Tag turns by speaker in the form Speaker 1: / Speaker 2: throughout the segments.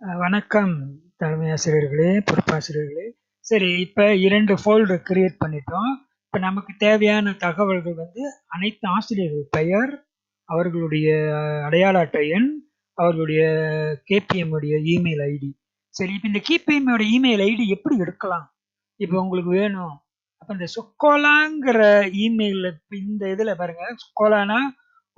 Speaker 1: வணக்கம் தலைமை ஆசிரியர்களே, பொறுப்பாசிரியர்களே. சரி, இப்போ இரண்டு ஃபோல்டர் கிரியேட் பண்ணிட்டோம். இப்போ நமக்கு தேவையான தகவல்கள் வந்து அனைத்து ஆசிரியர்கள் பெயர், அவர்களுடைய அடையாள அட்டை எண், அவர்களுடைய கேபிஎம் உடைய இமெயில் ஐடி. சரி, இப்போ இந்த கேபிஎம் உடைய இமெயில் ஐடி எப்படி எடுக்கலாம்? இப்போ உங்களுக்கு வேணும். அப்போ இந்த சொக்கோலாங்கிற இமெயிலில் இந்த இதில் பாருங்கள் சுக்கோலானா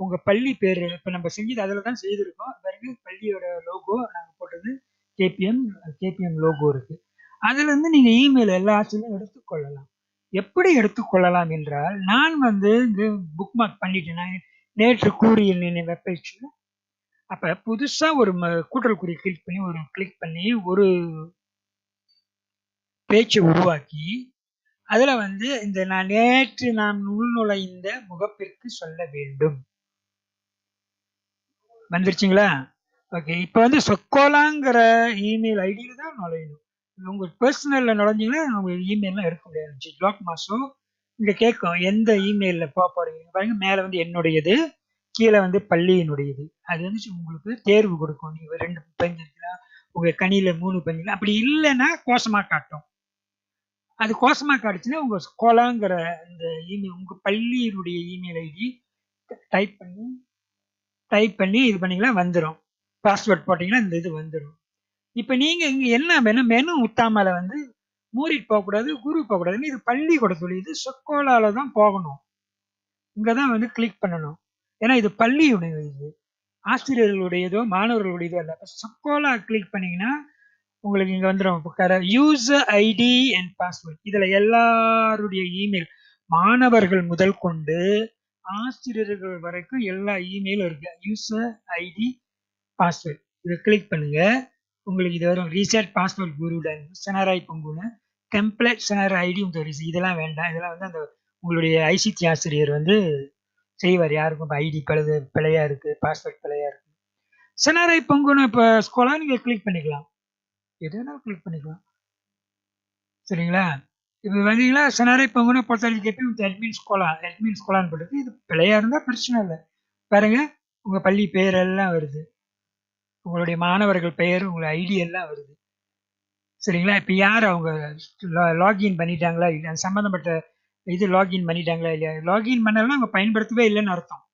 Speaker 1: உங்க பள்ளி பேரு. இப்ப நம்ம செஞ்சது அதுல தான் செய்திருக்கோம். பாருங்க பள்ளியோட லோகோ நாங்க போட்டது கேபிஎம் கேபிஎம் லோகோ இருக்கு. அதுலருந்து நீங்க இமெயில் எல்லா ஆசிரியரும் எடுத்துக்கொள்ளலாம். எப்படி எடுத்துக்கொள்ளலாம் என்றால், நான் வந்து இங்க புக்மார்க் பண்ணிட்டேன். நான் நேற்று கூறிய நினை வெப்பேஜ்ல அப்ப புதுசா ஒரு ம கூட்டல் குறி கிளிக் பண்ணி ஒரு கிளிக் பண்ணி ஒரு பேச்சை உருவாக்கி, அதில் வந்து இந்த நான் நேற்று நான் உள்நுழைந்த முகப்பிற்கு சொல்ல வேண்டும். வந்துருச்சுங்களா? ஓகே. இப்போ வந்து சொக்கோலாங்கிற இமெயில் ஐடியில் தான் நுழையணும். உங்கள் பர்சனலில் நுழைஞ்சிங்கன்னா உங்கள் இமெயில்லாம் எடுக்க முடியாது. ஜிக்லாக் மாதம் இங்கே கேட்கும். எந்த இமெயிலில் போக போகிறீங்க பாருங்க மேலே வந்து என்னுடையது, கீழே வந்து பள்ளியினுடையது. அது வந்து உங்களுக்கு தேர்வு கொடுக்கும். நீங்க 2 பதிஞ்சிருக்கா, உங்க கணினில 3 பதிஞ்சிருக்கா, அப்படி இல்லைன்னா கோஷமாக காட்டும். அது கோஷமாக காட்டுச்சுன்னா, உங்கள் கோலாங்கிற இந்த இமெயில் உங்கள் பள்ளியினுடைய இமெயில் ஐடி டைப் பண்ணி டைப் பண்ணி இது பண்ணிங்கன்னா வந்துடும் பாஸ்வேர்ட் போட்டிங்கன்னா இந்த இது வந்துடும் இப்போ நீங்கள் இங்கே என்ன மெனு மெனு உத்தாமல வந்து மூறிட்டு போகக்கூடாது, குரு போகக்கூடாதுன்னு இது பள்ளிக்கூட சொல்லிது. சொக்கோலாவில் தான் போகணும். இங்கே தான் வந்து கிளிக் பண்ணணும். ஏன்னா இது பள்ளியுடைய இது. ஆசிரியர்களுடையதோ, மாணவர்களுடையதோ இல்லை சொக்கோலா கிளிக் பண்ணிங்கன்னா உங்களுக்கு இங்கே வந்துடும் கர யூசர் ஐடி அண்ட் பாஸ்வேர்ட். இதில் எல்லாருடைய இமெயில் மாணவர்கள் முதல் கொண்டு ஆசிரியர்கள் வரைக்கும் எல்லா இமெயிலும் இருக்கு. User ID, password. இதை கிளிக் பண்ணுங்க. உங்களுக்கு இது வரும். ரீசெட் பாஸ்வேர்ட் குருடன், செனராய் பொங்குன டெம்ப்ளேட் செனர் ஐடி உங்களுக்கு இதெல்லாம் வேண்டாம். இதெல்லாம் வந்து அந்த உங்களுடைய ஐசிடி ஆசிரியர் வந்து செய்வார். யாருக்கும் இப்போ ஐடி பழுது பிழையா இருக்கு, பாஸ்வேர்ட் பிழையா இருக்கு. செனராய் பங்குன இப்போ ஸ்கோலாக நீங்கள் கிளிக் பண்ணிக்கலாம். எது வேணாலும் கிளிக் பண்ணிக்கலாம். சரிங்களா? இப்ப வந்தீங்கன்னா, இப்போ கூட பொறுத்தவரைக்கும் கேப்பி அட்மின் ஸ்கோலா அட்மின் ஸ்கோலான்னு போட்டுருக்கு. இது பிள்ளையாக இருந்தால் பிரச்சனை இல்லை பாருங்க, உங்கள் பள்ளி பெயர் எல்லாம் வருது. உங்களுடைய மாணவர்கள் பெயர், உங்க ஐடி எல்லாம் வருது. சரிங்களா? இப்போ யார் அவங்க லா லாகின் பண்ணிட்டாங்களா? இல்லை அது இது லாகின் பண்ணிட்டாங்களா? இல்லையா? லாகின் பண்ணலாம் அவங்க பயன்படுத்தவே இல்லைன்னு அர்த்தம்.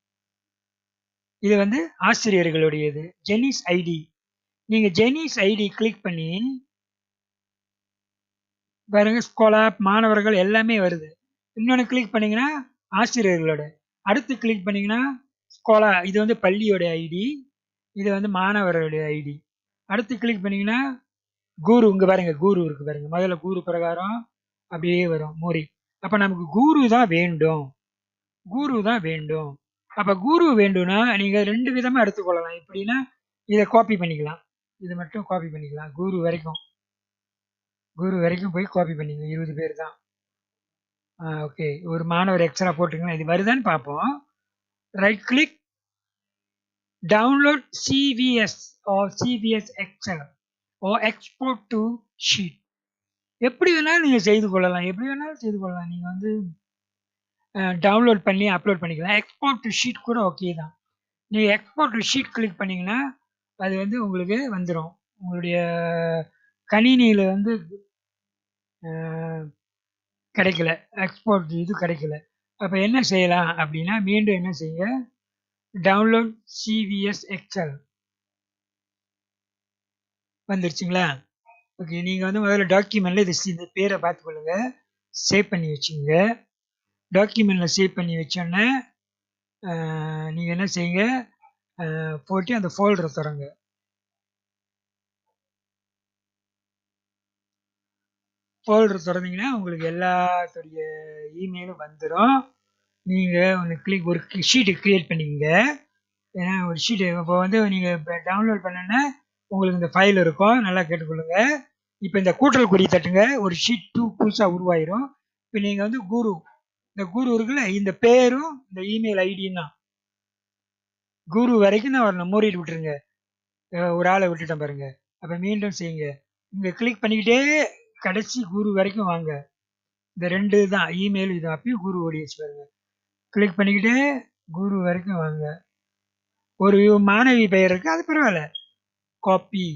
Speaker 1: இது வந்து ஆசிரியர்களுடையது. ஜெனிஸ் ஐடி. நீங்கள் ஜெனிஸ் ஐடி கிளிக் பண்ணி பாருங்க ஸ்கோலா, மாணவர்கள் எல்லாமே வருது. இன்னொன்று கிளிக் பண்ணீங்கன்னா, ஆசிரியர்களோட. அடுத்து கிளிக் பண்ணிங்கன்னா ஸ்கோலா இது வந்து பள்ளியோடைய ஐடி. இது வந்து மாணவர்களுடைய ஐடி. அடுத்து கிளிக் பண்ணிங்கன்னா குரு இங்கே பாருங்க குரு இருக்கு பாருங்க. முதல்ல குரு பிரகாரம் அப்படியே வரும். மோரி. அப்போ நமக்கு குரு தான் வேண்டும். குரு தான் வேண்டும். அப்போ குரு வேண்டும்னா, நீங்கள் ரெண்டு விதமாக எடுத்துக்கொள்ளலாம். எப்படின்னா, இதை காப்பி பண்ணிக்கலாம். இது மட்டும் காப்பி பண்ணிக்கலாம். குரு வரைக்கும். குரு வரைக்கும் போய் காப்பி பண்ணிங்க இருபது பேர் தான். ஆ ஓகே. ஒரு மாணவர் எக்ஸ்ட்ரா போட்டுக்கலாம். இது வருதான்னு பார்ப்போம். Right click download CVS or CVS Excel oh export to sheet. எப்படி வேணாலும் நீங்கள் செய்து கொள்ளலாம். எப்படி வேணாலும் செய்து கொள்ளலாம். நீங்கள் வந்து டவுன்லோட் பண்ணி அப்லோட் பண்ணிக்கலாம். எக்ஸ்போர்ட் டு ஷீட் கூட ஓகே தான். நீங்கள் எக்ஸ்போர்ட் டு ஷீட் கிளிக் பண்ணீங்கன்னா, அது வந்து உங்களுக்கு வந்துடும் உங்களுடைய கணினியில் வந்து கிடைக்கல. எக்ஸ்போர்ட் இது கிடைக்கல. அப்போ என்ன செய்யலாம் அப்படின்னா, மீண்டும் என்ன செய்யுங்க, டவுன்லோட் சிவிஎஸ் எக்ஸல் வந்துருச்சுங்களா? ஓகே. நீங்கள் வந்து முதல்ல டாக்குமெண்ட்டில் இது இந்த பேரை பார்த்துக்கொள்ளுங்க. சேவ் பண்ணி வச்சுங்க டாக்குமெண்ட்டில் சேவ் பண்ணி வச்சோன்னே நீங்கள் என்ன செய்யுங்க, போட்டு அந்த ஃபோல்டரை தொறங்க. ஃபோல்டர் திறந்தீங்கன்னா உங்களுக்கு எல்லாத்துடைய இமெயிலும் வந்துடும் நீங்கள் ஒன்று கிளிக் ஒரு ஷீட்டு க்ரியேட் பண்ணிக்கங்க. ஏன்னா ஒரு ஷீட்டு இப்போ வந்து நீங்கள் இப்போ டவுன்லோட் பண்ணோன்னா உங்களுக்கு இந்த ஃபைல் இருக்கும். நல்லா கேட்டுக்கொள்ளுங்க. இப்போ இந்த கூட்டல் குறி தட்டுங்க. ஒரு ஷீட் டூ புதுசாக உருவாயிரும். இப்போ நீங்கள் வந்து குரு. இந்த குரு இருக்குல்ல, இந்த பேரும், இந்த இமெயில் ஐடியும் தான். குரு வரைக்கும் தான் வரணும். மூடிட்டு விட்டுருங்க. ஒரு ஆளை விட்டுட்டேன் பாருங்க. அப்போ மீண்டும் செய்யுங்க. இங்கே கிளிக் பண்ணிக்கிட்டே கடைசி குரு வரைக்கும் வாங்க. இந்த ரெண்டு தான் இமெயில் இது அப்பயும் குரு ஓடிச்சு பாருங்க. கிளிக் பண்ணிக்கிட்டே குரு வரைக்கும் வாங்க. ஒரு மாணவி பெயர் இருக்குது அது பரவாயில்ல காப்பி